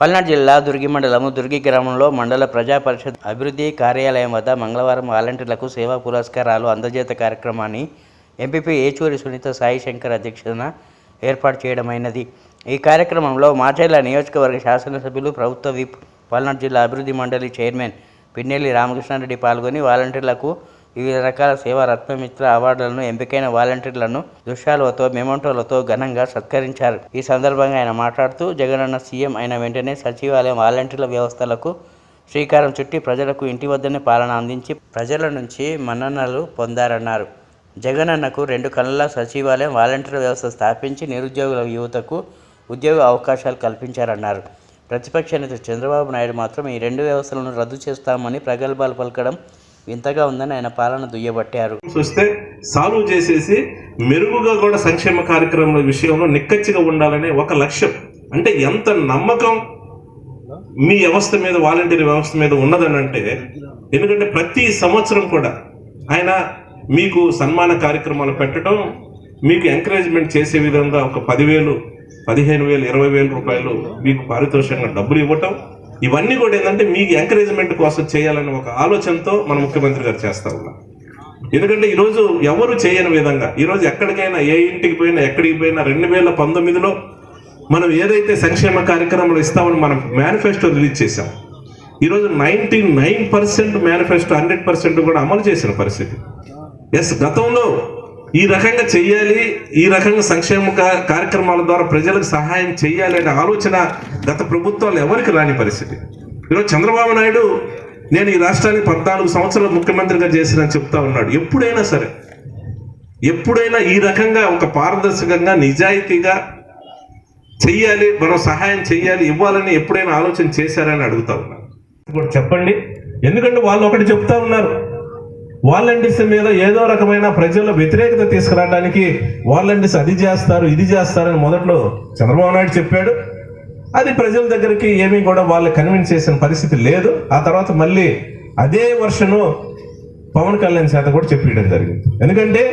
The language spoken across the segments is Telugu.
పల్నాడు జిల్లా దుర్గి మండలము దుర్గి గ్రామంలో మండల ప్రజా పరిషత్ అభివృద్ధి కార్యాలయం వద్ద మంగళవారం వాలంటీర్లకు సేవా పురస్కారాలు అందజేత కార్యక్రమాన్ని ఎంపీపీ ఏచూరి సునీత సాయి శంకర్ అధ్యక్షతన ఏర్పాటు చేయడమైనది. ఈ కార్యక్రమంలో మాచేర్ల నియోజకవర్గ శాసనసభ్యులు ప్రభుత్వ విప్ పల్నాడు జిల్లా అభివృద్ధి మండలి చైర్మన్ పిన్నెల్లి రామకృష్ణారెడ్డి పాల్గొని వాలంటీర్లకు వివిధ రకాల సేవా రత్నమిత్ర అవార్డులను ఎంపికైన వాలంటీర్లను దృశ్యాలతో మెమోంటోలతో ఘనంగా సత్కరించారు. ఈ సందర్భంగా ఆయన మాట్లాడుతూ జగనన్న సీఎం అయిన వెంటనే సచివాలయం వాలంటీర్ల వ్యవస్థలకు శ్రీకారం చుట్టి ప్రజలకు ఇంటి వద్దనే పాలన అందించి ప్రజల నుంచి మన్ననలు పొందారన్నారు. జగనన్నకు రెండు కళ్ళ సచివాలయం వాలంటీర్ వ్యవస్థ స్థాపించి నిరుద్యోగుల యువతకు ఉద్యోగ అవకాశాలు కల్పించారన్నారు. ప్రతిపక్ష నేత చంద్రబాబు నాయుడు మాత్రం ఈ రెండు వ్యవస్థలను రద్దు చేస్తామని ప్రగల్భాలు పలకడం వింతగా ఉందని ఆయన పాలన దుయ్యబట్టారు. చూస్తే సాల్వ్ చేసేసి మెరుగుగా కూడా సంక్షేమ కార్యక్రమాల విషయంలో నిక్కచ్చిగా ఉండాలనే ఒక లక్ష్యం. అంటే ఎంత నమ్మకం మీ వ్యవస్థ మీద వాలంటీర్ వ్యవస్థ మీద ఉన్నదని అంటే ఎందుకంటే ప్రతి సంవత్సరం కూడా ఆయన మీకు సన్మాన కార్యక్రమాలు పెట్టడం మీకు ఎంకరేజ్మెంట్ చేసే విధంగా ఒక పదివేలు పదిహేను వేలు ఇరవై వేల రూపాయలు మీకు పారితోషికంగా డబ్బులు ఇవ్వటం ఇవన్నీ కూడా ఏంటంటే మీకు ఎంకరేజ్మెంట్ కోసం చేయాలనే ఒక ఆలోచనతో మన ముఖ్యమంత్రి గారు చేస్తా ఉన్నాం ఎందుకంటే ఈరోజు ఎవరు చేయని విధంగా ఈరోజు ఎక్కడికైనా ఏ ఇంటికి పోయినా ఎక్కడికి పోయినా రెండు వేల పంతొమ్మిదిలో మనం ఏదైతే సంక్షేమ కార్యక్రమాలు ఇస్తామని మనం మేనిఫెస్టో రిలీజ్ చేశాం. ఈరోజు ninety nine percent manifesto hundred percent కూడా అమలు చేసిన పరిస్థితి. ఎస్ గతంలో ఈ రకంగా చెయ్యాలి ఈ రకంగా సంక్షేమ కార్యక్రమాల ద్వారా ప్రజలకు సహాయం చేయాలి అనే ఆలోచన గత ప్రభుత్వాలు ఎవరికి రాని పరిస్థితి. ఈరోజు చంద్రబాబు నాయుడు నేను ఈ రాష్ట్రానికి పద్నాలుగు సంవత్సరాలు ముఖ్యమంత్రిగా చేసిన చెప్తా ఉన్నాడు. ఎప్పుడైనా సరే ఎప్పుడైనా ఈ రకంగా ఒక పారదర్శకంగా నిజాయితీగా చెయ్యాలి మనం సహాయం చెయ్యాలి ఇవ్వాలని ఎప్పుడైనా ఆలోచన చేశారని అడుగుతా ఉన్నాను ఇప్పుడు చెప్పండి. ఎందుకంటే వాళ్ళు ఒకటి చెప్తా ఉన్నారు. వాలంటీర్స్ మీద ఏదో రకమైన ప్రజల్లో వ్యతిరేకత తీసుకురావడానికి వాలంటీర్స్ అది చేస్తారు ఇది చేస్తారని మొదట్లో చంద్రబాబు నాయుడు చెప్పాడు. అది ప్రజల దగ్గరికి ఏమీ కూడా వాళ్ళు కన్విన్స్ చేసిన పరిస్థితి లేదు. ఆ తర్వాత మళ్ళీ అదే వర్షను పవన్ కళ్యాణ్ చేత కూడా చెప్పడం జరిగింది. ఎందుకంటే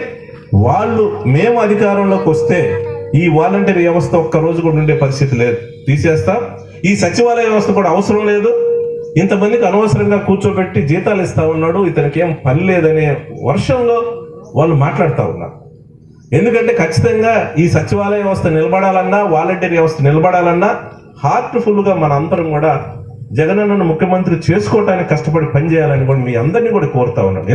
వాళ్ళు మేము అధికారంలోకి వస్తే ఈ వాలంటీర్ వ్యవస్థ ఒక్క రోజు కూడా ఉండే పరిస్థితి లేదు. తీసేస్తాం. ఈ సచివాలయ వ్యవస్థ కూడా అవసరం లేదు. ఇంతమందికి అనవసరంగా కూర్చోబెట్టి జీతాలు ఇస్తా ఉన్నాడు. ఇతనికి ఏం పని లేదనే వర్షంలో వాళ్ళు మాట్లాడుతూ ఉన్నారు. ఎందుకంటే ఖచ్చితంగా ఈ సచివాలయ వ్యవస్థ నిలబడాలన్నా వాలంటీర్ వ్యవస్థ నిలబడాలన్నా హార్ట్ఫుల్గా గా మన అందరం కూడా జగనన్నను ముఖ్యమంత్రి చేసుకోవడానికి కష్టపడి పనిచేయాలని కూడా మీ అందరినీ కూడా కోరుతా ఉన్నాను.